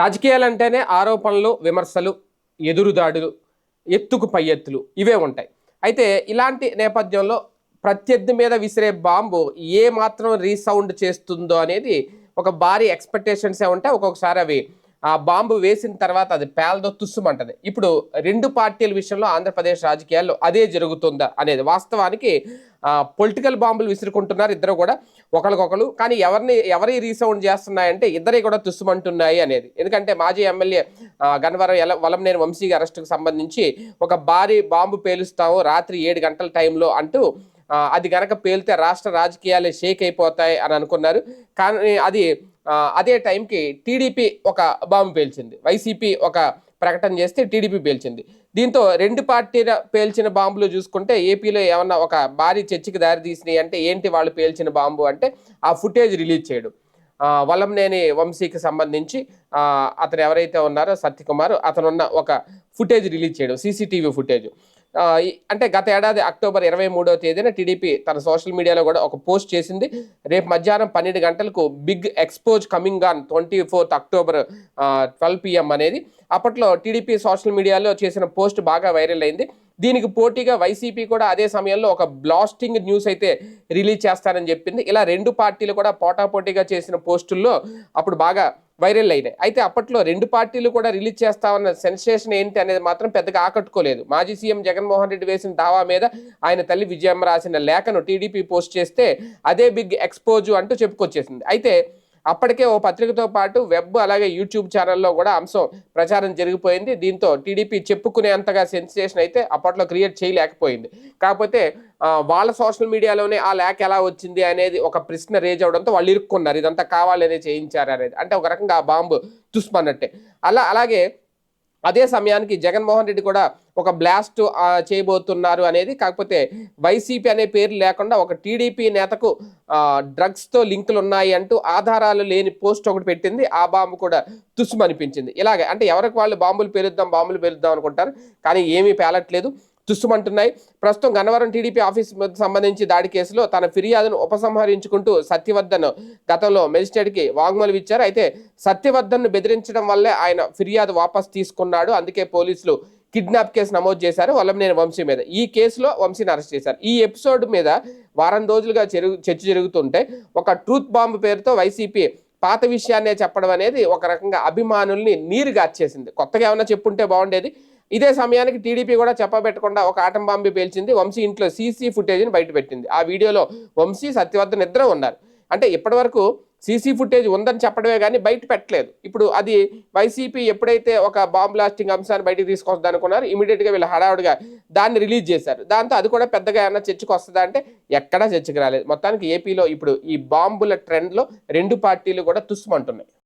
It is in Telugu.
రాజకీయాలంటేనే ఆరోపణలు విమర్శలు ఎదురుదాడులు ఎత్తుకు పై ఎత్తులు ఇవే ఉంటాయి. అయితే ఇలాంటి నేపథ్యంలో ప్రత్యర్థి మీద విసిరే బాంబు ఏ మాత్రం రీసౌండ్ చేస్తుందో అనేది ఒక భారీ ఎక్స్పెక్టేషన్సే ఉంటాయి. ఒక్కొక్కసారి అవి ఆ బాంబు వేసిన తర్వాత అది పేలదో తుస్సుమంటది. ఇప్పుడు రెండు పార్టీల విషయంలో ఆంధ్రప్రదేశ్ రాజకీయాల్లో అదే జరుగుతుందా అనేది వాస్తవానికి పొలిటికల్ బాంబులు విసురుకుంటున్నారు ఇద్దరు కూడా ఒకరికొకరు కానీ ఎవరిని ఎవరి రీసౌండ్ చేస్తున్నాయంటే ఇద్దరే కూడా తుస్సుమంటున్నాయి అనేది. ఎందుకంటే మాజీ ఎమ్మెల్యే గన్వరం ఎల వలంనేని వంశీ అరెస్టుకు సంబంధించి ఒక భారీ బాంబు పేలుస్తాము రాత్రి ఏడు గంటల టైంలో అంటూ అది గనక పేలితే రాష్ట్ర రాజకీయాలే షేక్ అయిపోతాయి అని అనుకున్నారు. కానీ అది అదే టైంకి టీడీపీ ఒక బాంబు పేల్చింది. వైసీపీ ఒక ప్రకటన చేస్తే టీడీపీ పేల్చింది. దీంతో రెండు పార్టీల పేల్చిన బాంబులు చూసుకుంటే ఏపీలో ఏమన్నా ఒక భారీ చర్చకి దారి తీసినాయి అంటే ఏంటి వాళ్ళు పేల్చిన బాంబు అంటే ఆ ఫుటేజ్ రిలీజ్ చేయడం. వలంనేని వంశీకి సంబంధించి అతను ఎవరైతే ఉన్నారో సత్యకుమార్ అతనున్న ఒక ఫుటేజ్ రిలీజ్ చేయడం సీసీటీవీ ఫుటేజ్. అంటే గత ఏడాది అక్టోబర్ ఇరవై మూడవ తేదీన టీడీపీ తన సోషల్ మీడియాలో కూడా ఒక పోస్ట్ చేసింది. రేపు మధ్యాహ్నం పన్నెండు గంటలకు big expose coming on twenty fourth October twelve PM అనేది. అప్పట్లో టీడీపీ సోషల్ మీడియాలో చేసిన పోస్ట్ బాగా వైరల్ అయింది. దీనికి పోటీగా వైసీపీ కూడా అదే సమయంలో ఒక బ్లాస్టింగ్ న్యూస్ అయితే రిలీజ్ చేస్తారని చెప్పింది. ఇలా రెండు పార్టీలు కూడా పోటాపోటీగా చేసిన పోస్టుల్లో అప్పుడు బాగా వైరల్ అయినాయి. అయితే అప్పట్లో రెండు పార్టీలు కూడా రిలీజ్ చేస్తామన్న సెన్సేషన్ ఏంటి అనేది మాత్రం పెద్దగా ఆకట్టుకోలేదు. మాజీ సీఎం జగన్మోహన్ రెడ్డి వేసిన దావా మీద ఆయన తల్లి విజయమ్మ రాసిన లేఖను టీడీపీ పోస్ట్ చేస్తే అదే బిగ్ ఎక్స్పోజు అంటూ చెప్పుకొచ్చేసింది. అయితే అప్పటికే ఓ పత్రికతో పాటు వెబ్ అలాగే యూట్యూబ్ ఛానల్లో కూడా అంశం ప్రచారం జరిగిపోయింది. దీంతో టీడీపీ చెప్పుకునేంతగా సెన్సేషన్ అయితే అప్పట్లో క్రియేట్ చేయలేకపోయింది. కాకపోతే వాళ్ళ సోషల్ మీడియాలోనే ఆ ల్యాక్ ఎలా వచ్చింది అనేది ఒక ప్రశ్న రేజ్ అవడంతో వాళ్ళు ఇరుక్కున్నారు. ఇదంతా కావాలనే చేయించారు అనేది. అంటే ఒక రకంగా ఆ బాంబు తుస్మన్నట్టే. అలా అలాగే అదే సమయానికి జగన్మోహన్ రెడ్డి కూడా ఒక బ్లాస్ట్ చేయబోతున్నారు అనేది. కాకపోతే వైసీపీ అనే పేరు లేకుండా ఒక టీడీపీ నేతకు డ్రగ్స్తో లింకులు ఉన్నాయి అంటూ ఆధారాలు లేని పోస్ట్ ఒకటి పెట్టింది. ఆ బాంబు కూడా తుస్సుమనిపించింది ఇలాగే అంటే ఎవరికి వాళ్ళు బాంబులు పేలుద్దాం బాంబులు పేలుద్దాం అనుకుంటారు. కానీ ఏమీ పేలట్లేదు. తుస్సుమంటున్నాయి ప్రస్తుతం గన్నవరం టీడీపీ ఆఫీస్ సంబంధించి దాడి కేసులో తన ఫిర్యాదును ఉపసంహరించుకుంటూ సత్యవర్ధన్ గతంలో మెజిస్ట్రేట్కి వాంగ్మూలం ఇచ్చారు. అయితే సత్యవర్ధన్ను బెదిరించడం వల్లే ఆయన ఫిర్యాదు వాపస్ తీసుకున్నాడు. అందుకే పోలీసులు కిడ్నాప్ కేసు నమోదు చేశారు వల్లంనేని వంశీ మీద. ఈ కేసులో వంశీని అరెస్ట్ చేశారు. ఈ ఎపిసోడ్ మీద వారం రోజులుగా చర్చ జరుగుతుంటే ఒక ట్రూత్ బాంబ్ పేరుతో వైసీపీ పాత విషయాన్నే చెప్పడం అనేది ఒక రకంగా అభిమానుల్ని నీరుగార్చేసింది కొత్తగా ఏమైనా చెప్పుంటే బాగుండేది. ఇదే సమయానికి టీడీపీ కూడా చెప్పబెట్టకుండా ఒక ఆటం బాంబు పేల్చింది. వంశీ ఇంట్లో సీసీ ఫుటేజ్ని బయటపెట్టింది. ఆ వీడియోలో వంశీ సత్యవర్ధన్ ఇద్దరు ఉన్నారు. అంటే ఇప్పటివరకు సీసీ ఫుటేజ్ ఉందని చెప్పడమే కానీ బయట పెట్టలేదు. ఇప్పుడు అది వైసీపీ ఎప్పుడైతే ఒక బాంబ్ బ్లాస్టింగ్ అంశాన్ని బయటకు తీసుకొస్తుంది అనుకున్నారు ఇమీడియట్గా వీళ్ళు హడావుడిగా దాన్ని రిలీజ్ చేశారు. దాంతో అది కూడా పెద్దగా ఏమన్నా చర్చకు వస్తుందా అంటే ఎక్కడా చర్చకు రాలేదు. మొత్తానికి ఏపీలో ఇప్పుడు ఈ బాంబుల ట్రెండ్లో రెండు పార్టీలు కూడా తుస్సుమంటున్నాయి.